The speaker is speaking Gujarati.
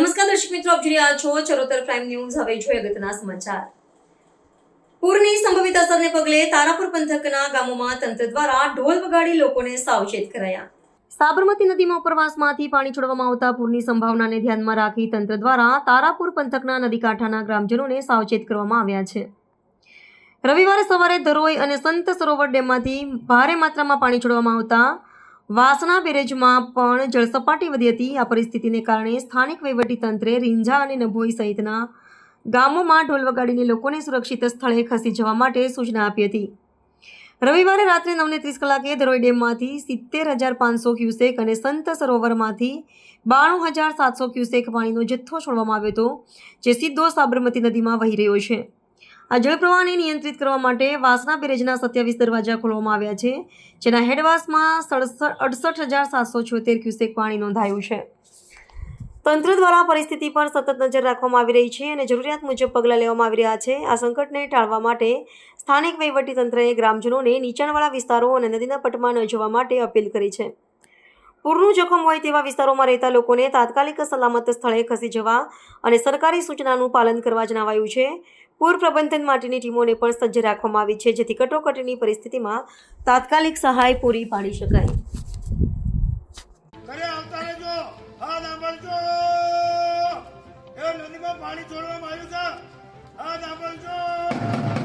દર્શક મિત્રો, આપ જોઈ છો ચરોતર પ્રાઇમ ન્યૂઝ હવે જોઈએ અગત્યના સમાચાર. પૂરની સંભવિત અસરને પગલે તારાપુર પંથકના ગામોમાં તંત્ર દ્વારા ઢોલ વગાડી લોકોને સાવચેત કરાયા. સાબરમતી નદીમાં ઉપરવાસમાંથી પાણી છોડવામાં આવતા પૂરની સંભાવનાને ધ્યાનમાં રાખી તંત્ર દ્વારા તારાપુર પંથકના નદી કાંઠાના ગ્રામજનોને સાવચેત કરવામાં આવ્યા છે. રવિવારે સવારે ધરોઈ અને સંત સરોવર ડેમમાંથી ભારે માત્રામાં પાણી છોડવામાં આવતા વાસણા બેરેજમાં પણ જળસપાટી વધી હતી. આ પરિસ્થિતિને કારણે સ્થાનિક વહીવટીતંત્રે રીંઝા અને નભોઈ સહિતના ગામોમાં ઢોલ વગાડીને લોકોને સુરક્ષિત સ્થળે ખસી જવા માટે સૂચના આપી હતી. રવિવારે રાત્રે નવને ત્રીસ કલાકે ધરોઈ ડેમમાંથી સિત્તેર હજાર પાંચસો ક્યુસેક અને સંત સરોવરમાંથી બાણું હજાર સાતસો ક્યુસેક પાણીનો જથ્થો છોડવામાં આવ્યો હતો, જે સીધો સાબરમતી નદીમાં વહી રહ્યો છે. આ જળપ્રવાહને નિયંત્રિત કરવા માટે વાસના બેરેજના સત્યાવીસ દરવાજા ખોલવામાં આવ્યા છે, જેના હેડવાસમાં સડસઠ અડસઠ હજાર સાતસો છોતેર ક્યુસેક પાણી નોંધાયું છે. તંત્ર દ્વારા પરિસ્થિતિ પર સતત નજર રાખવામાં આવી રહી છે અને જરૂરિયાત મુજબ પગલાં લેવામાં આવી રહ્યા છે. આ સંકટને ટાળવા માટે સ્થાનિક વહીવટીતંત્રએ ગ્રામજનોને નીચાણવાળા વિસ્તારો અને નદીના પટમાં ન જવા માટે અપીલ કરી છે. પૂરનું જોખમ હોય તેવા વિસ્તારોમાં રહેતા લોકોને તાત્કાલિક સલામત સ્થળે ખસી જવા અને સરકારી સૂચનાનું પાલન કરવા જણાવાયું છે. પૂર પ્રબંધન માટેની ટીમોને પણ સજ્જ રાખવામાં આવી છે, જેથી કટોકટીની પરિસ્થિતિમાં તાત્કાલિક સહાય પૂરી પાડી શકાય. પાણી છોડવામાં આવ્યું છે